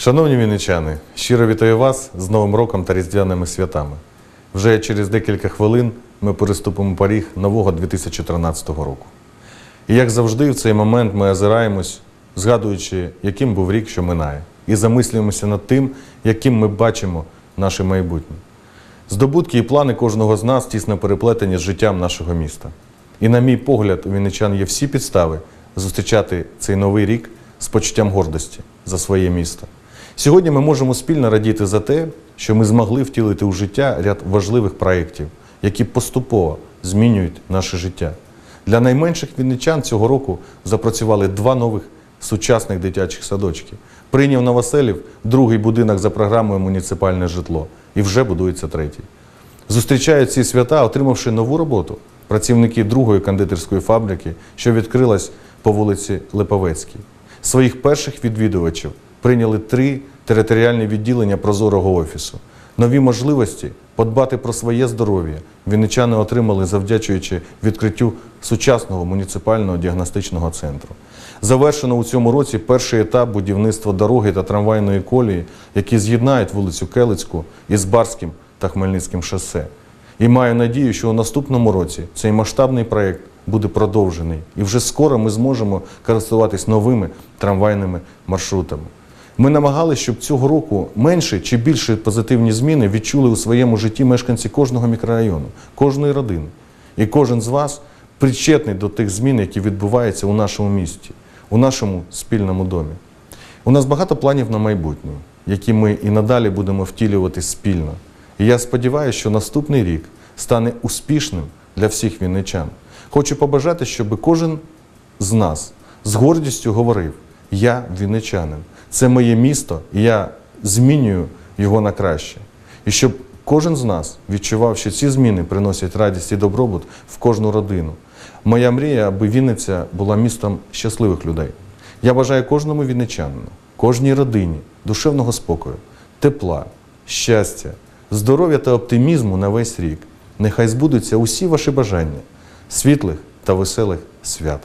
Шановні вінничани, щиро вітаю вас з Новим роком та Різдвяними святами. Вже через декілька хвилин ми переступимо поріг нового 2013 року. І як завжди, в цей момент ми озираємось, згадуючи, яким був рік, що минає, і замислюємося над тим, яким ми бачимо наше майбутнє. Здобутки і плани кожного з нас тісно переплетені з життям нашого міста. І, на мій погляд, у вінничан є всі підстави зустрічати цей новий рік з почуттям гордості за своє місто. Сьогодні ми можемо спільно радіти за те, що ми змогли втілити у життя ряд важливих проєктів, які поступово змінюють наше життя. Для найменших вінничан цього року запрацювали два нових сучасних дитячих садочки. Прийняв Новоселів другий будинок за програмою Муніципальне житло і вже будується третій. Зустрічають ці свята, отримавши нову роботу. Працівники другої кондитерської фабрики, що відкрилась по вулиці Липовецькій. Своїх перших відвідувачів прийняли три територіальні відділення прозорого офісу. Нові можливості подбати про своє здоров'я вінничани отримали завдячуючи відкриттю сучасного муніципального діагностичного центру. Завершено у цьому році перший етап будівництва дороги та трамвайної колії, які з'єднають вулицю Келицьку із Барським та Хмельницьким шосе. І маю надію, що у наступному році цей масштабний проєкт буде продовжений, і вже скоро ми зможемо користуватись новими трамвайними маршрутами. Ми намагалися, щоб цього року менше чи більше позитивні зміни відчули у своєму житті мешканці кожного мікрорайону, кожної родини. І кожен з вас причетний до тих змін, які відбуваються у нашому місті, у нашому спільному домі. У нас багато планів на майбутнє, які ми і надалі будемо втілювати спільно. І я сподіваюся, що наступний рік стане успішним для всіх вінничан. Хочу побажати, щоб кожен з нас з гордістю говорив: Я вінничанин, це моє місто, і я змінюю його на краще. І щоб кожен з нас відчував, що ці зміни приносять радість і добробут в кожну родину. Моя мрія, аби Вінниця була містом щасливих людей. Я бажаю кожному вінничанину, кожній родині душевного спокою, тепла, щастя, здоров'я та оптимізму на весь рік. Нехай збудуться усі ваші бажання, світлих та веселих свят.